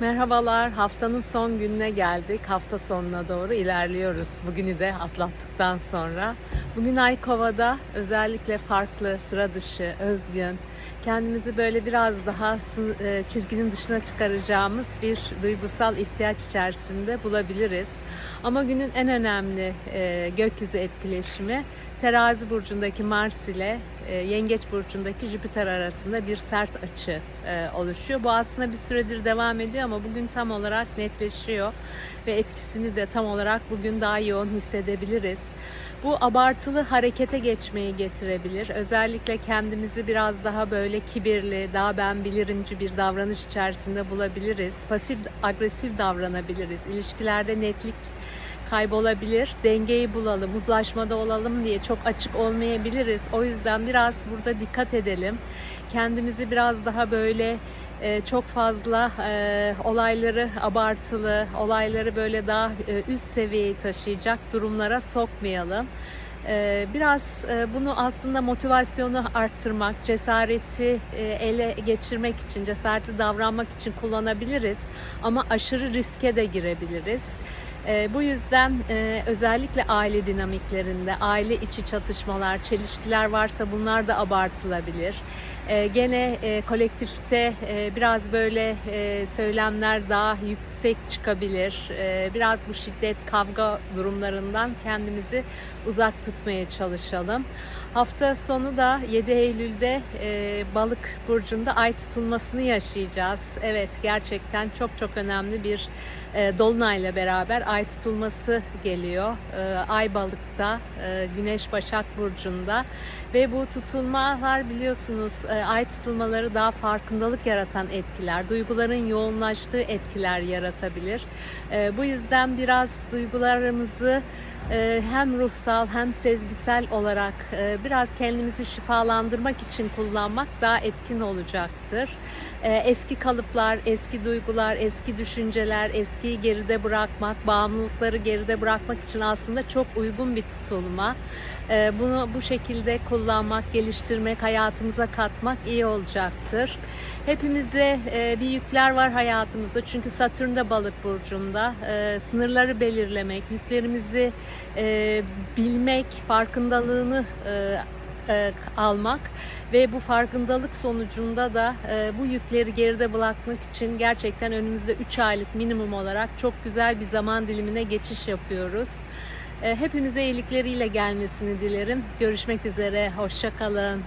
Merhabalar, haftanın son gününe geldik. Hafta sonuna doğru ilerliyoruz. Bugünü de atlattıktan sonra. Bugün Aykova'da özellikle farklı, sıra dışı, özgün, kendimizi böyle biraz daha e, çizginin dışına çıkaracağımız bir duygusal ihtiyaç içerisinde bulabiliriz. Ama günün en önemli e, gökyüzü etkileşimi Terazi burcundaki Mars ile e, Yengeç burcundaki Jüpiter arasında bir sert açı e, oluşuyor. Bu aslında bir süredir devam ediyor ama bugün tam olarak netleşiyor ve etkisini de tam olarak bugün daha yoğun hissedebiliriz. Bu abartılı harekete geçmeyi getirebilir. Özellikle kendimizi biraz daha böyle kibirli, daha ben bilirimci bir davranış içerisinde bulabiliriz. Pasif agresif davranabiliriz. İlişkilerde netlik kaybolabilir. Dengeyi bulalım, uzlaşmada olalım diye çok açık olmayabiliriz. O yüzden biraz burada dikkat edelim. Kendimizi biraz daha böyle e, çok fazla e, olayları abartılı, olayları böyle daha e, üst seviyeye taşıyacak durumlara sokmayalım. E, Biraz e, bunu aslında motivasyonu arttırmak, cesareti e, ele geçirmek için, cesaretli davranmak için kullanabiliriz. Ama aşırı riske de girebiliriz. E, bu yüzden e, özellikle aile dinamiklerinde, aile içi çatışmalar, çelişkiler varsa bunlar da abartılabilir. E, gene e, kolektifte e, biraz böyle e, söylemler daha yüksek çıkabilir. E, biraz bu şiddet, kavga durumlarından kendimizi uzak tutmaya çalışalım. Hafta sonu da 7 Eylül'de e, Balık burcunda ay tutulmasını yaşayacağız. Evet gerçekten çok çok önemli bir e, dolunayla beraber ay tutulması geliyor. E, ay Balık'ta, e, Güneş Başak burcunda ve bu tutulmalar biliyorsunuz e, ay tutulmaları daha farkındalık yaratan etkiler, duyguların yoğunlaştığı etkiler yaratabilir. E, bu yüzden biraz duygularımızı hem ruhsal hem sezgisel olarak e, biraz kendimizi şifalandırmak için kullanmak daha etkin olacaktır. E, Eski kalıplar, eski duygular, eski düşünceler, eskiyi geride bırakmak, bağımlılıkları geride bırakmak için aslında çok uygun bir tutulma. E, Bunu bu şekilde kullanmak, geliştirmek, hayatımıza katmak iyi olacaktır. Hepimize e, bir yükler var hayatımızda çünkü Satürn balık burcunda. E, sınırları belirlemek, yüklerimizi e, bilmek, farkındalığını almak ve bu farkındalık sonucunda da bu yükleri geride bırakmak için gerçekten önümüzde 3 aylık minimum olarak çok güzel bir zaman dilimine geçiş yapıyoruz. Hepinize iyilikleriyle gelmesini dilerim. Görüşmek üzere, hoşça kalın.